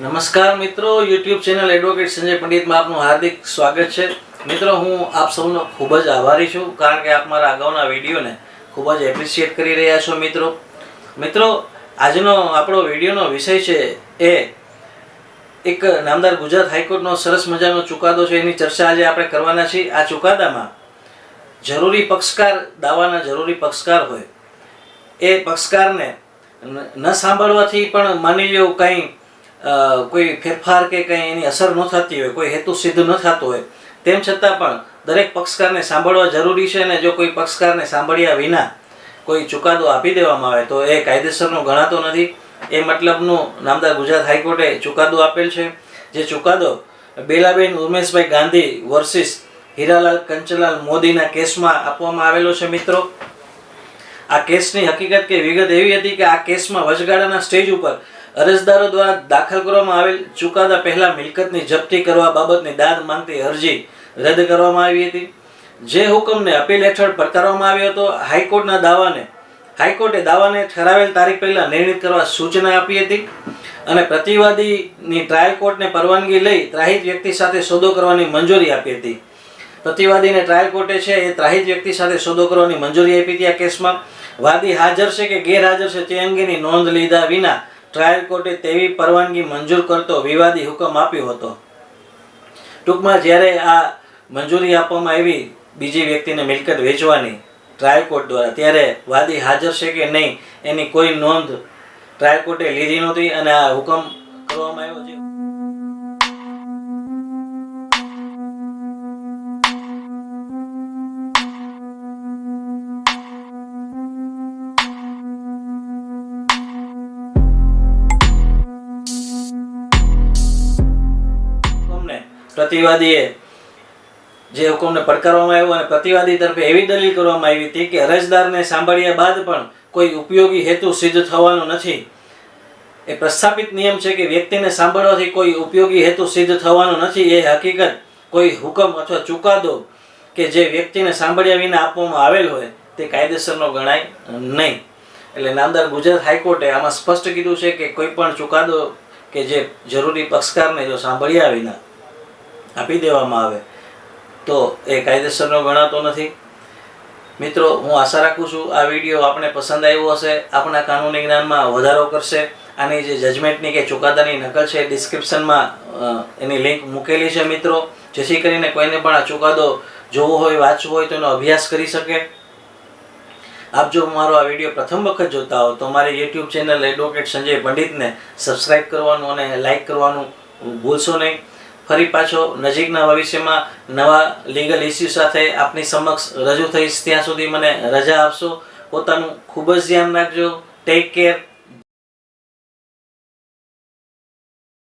નમસ્કાર મિત્રો YouTube channel advocate Sanjay પંડિતમાં આપનું હાર્દિક સ્વાગત છે. મિત્રો, હું આપ સૌનો ખૂબ જ આભારી છું, કારણ કે આપ મારા અગાઉના વિડીયોને ખૂબ જ એપ્રિશિએટ કરી રહ્યા છો મિત્રો. મિત્રો, આજનો આપણો વિડીયોનો વિષય છે એ એક નામદાર ગુજરાત હાઈકોર્ટનો સરસ મજાનો ચુકાદો છે. એની ચર્ચા આજે આપણે કરવાના છીએ. આ ચુકાદામાં જરૂરી પક્ષકાર, દાવાના જરૂરી પક્ષકાર હોય. એ પક્ષકારને ન- સાંભળવાથી પણ માની લો કંઈ કોઈ ફેરફાર કે કંઈ એની અસર ન થતી હોય, કોઈ હેતુ સિદ્ધ ન થતો હોય, તેમ છતાં પણ દરેક પક્ષકારને સાંભળવા જરૂરી છે અને જો કોઈ પક્ષકારને સાંભળ્યા વિના કોઈ ચુકાદો આપી દેવામાં આવે તો એ કાયદેસરનો ગણાતો નથી. એ મતલબનું નામદાર ગુજરાત હાઈકોર્ટે ચુકાદો આપેલ છે. જે ચુકાદો બેલાબેન ઉમેશભાઈ ગાંધી વર્સિસ હીરાલાલ કંચલાલ મોદીના કેસમાં આપવામાં આવેલો છે મિત્રો. આ કેસની હકીકત કે વિગત એવી હતી કે આ કેસમાં વચગાળાના સ્ટેજ ઉપર અરજદારો દ્વારા દાખલ કરવામાં આવેલ ચુકાદા પહેલા મિલકતની જપ્તી કરવા બાબતની દાદ માંગતી અરજી રદ કરવામાં આવી હતી. જે હુકમને અપીલ હેઠળ પડકારવામાં આવ્યો હતો, હાઈકોર્ટના દાવાને હાઈકોર્ટે દાવાને ઠરાવેલ તારીખ પહેલા નિર્ણિત કરવા સૂચના આપી હતી અને પ્રતિવાદીની ટ્રાયલ કોર્ટને પરવાનગી લઈ ત્રાહિત વ્યક્તિ સાથે સોદો કરવાની મંજૂરી આપી હતી. પ્રતિવાદીને ટ્રાયલ કોર્ટે છે એ ત્રાહિત વ્યક્તિ સાથે સોદો કરવાની મંજૂરી આપી હતી આ કેસમાં. વાદી હાજર છે કે ગેરહાજર છે તે અંગેની નોંધ લીધા વિના ટ્રાયલ કોર્ટે તેવી પરવાનગી મંજૂર કરતો વિવાદી હુકમ આપ્યો હતો. ટૂંકમાં જ્યારે આ મંજૂરી આપવામાં આવી, બીજી વ્યક્તિને મિલકત વેચવાની ટ્રાયલ કોર્ટ દ્વારા, ત્યારે વાદી હાજર છે કે નહીં એની કોઈ નોંધ ટ્રાયલ કોર્ટે લીધી નહોતી અને આ હુકમ કરવામાં આવ્યો છે. પ્રતિવાદીએ જે હુકમને પડકારવામાં આવ્યો અને પ્રતિવાદી તરફે એવી દલીલ કરવામાં આવી હતી કે અરજદારને સાંભળ્યા બાદ પણ કોઈ ઉપયોગી હેતુ સિદ્ધ થવાનો નથી. એ પ્રસ્થાપિત નિયમ છે કે વ્યક્તિને સાંભળવાથી કોઈ ઉપયોગી હેતુ સિદ્ધ થવાનો નથી. એ હકીકત કોઈ હુકમ અથવા ચુકાદો કે જે વ્યક્તિને સાંભળ્યા વિના આપવામાં આવેલ હોય તે કાયદેસરનો ગણાય નહીં. એટલે નામદાર ગુજરાત હાઈકોર્ટે આમાં સ્પષ્ટ કીધું છે કે કોઈ પણ ચુકાદો કે જે જરૂરી પક્ષકારને જો સાંભળ્યા વિના આપી દેવામાં આવે. તો એ કાયદેસરનો ગણાતો નથી. મિત્રો, હું આશા રાખું છું આ વીડિયો આપણે પસંદ આવ્યો હશે. આપણા કાનૂની જ્ઞાનમાં વધારો કરશે. આની જે જજમેન્ટની કે ચુકાદાની નકલ છે ડિસ્ક્રિપ્શનમાં એની લિંક મૂકેલી છે મિત્રો. જેથી કરીને કોઈને પણ આ ચુકાદો જોવો હોય, વાંચવો હોય તો એનો અભ્યાસ કરી શકે. આપ જો મારો આ વીડિયો પ્રથમ વખત જોતા હો તો મારી યુટ્યુબ ચેનલ એડવોકેટ સંજય પંડિતને સબસ્ક્રાઈબ કરવાનું અને લાઈક કરવાનું ભૂલશો નહીં. ફરી પાછો નજીકના ભવિષ્યમાં નવા લીગલ ઇસ્યુ સાથે આપની સમક્ષ રજૂ થઈશ. ત્યાં સુધી મને રજા આપશો. પોતાનું ખૂબ જ ધ્યાન રાખજો. Take care